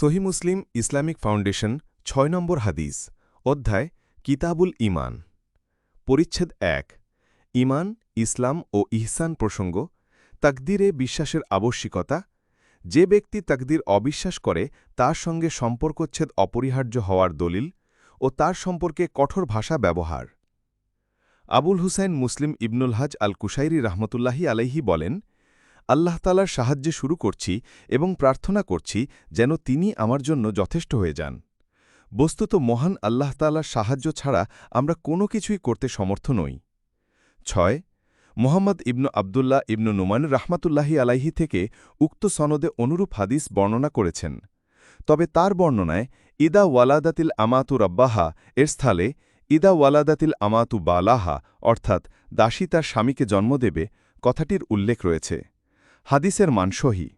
সহি মুসলিম Islamic foundation, ছয় নম্বর হাদিস, অধ্যায়, কিতাবুল ইমান পরিচ্ছেদ এক ইমান ইসলাম ও ইহসান প্রসঙ্গ, তাকদিরে বিশ্বাসের আবশ্যিকতা, যে ব্যক্তি তাকদির অবিশ্বাস করে, তার সঙ্গে সম্পর্কচ্ছেদ অপরিহার্য হওয়ার দলিল ও তার সম্পর্কে কঠোর ভাষা ব্যবহার। আবুল হুসাইন মুসলিম ইবনুল হাজ আল কুশাইরি রহমতুল্লাহি আলাইহি বলেন আল্লাহ তালার সাহায্যে শুরু করছি এবং প্রার্থনা করছি যেন তিনি আমার জন্য যথেষ্ট হয়ে যান। বস্তুত মহান আল্লাহ তালার সাহায্য ছাড়া আমরা কোনো কিছুই করতে সমর্থ নই। ছয়, মোহাম্মদ ইবনু আবদুল্লাহ ইবনু নুমান রাহমাতুল্লাহি আলাইহি থেকে উক্ত সনদে অনুরূপ হাদিস বর্ণনা করেছেন। তবে তার বর্ণনায়, ইদা ওয়ালাদাতিল আমাতু রব্বাহা এর স্থলে, ইদা ওয়ালাদাতিল আমাতু বালাহা অর্থাৎ দাসী তার স্বামীকে জন্ম দেবে কথাটির উল্লেখ রয়েছে। হাদিসের মান সহি।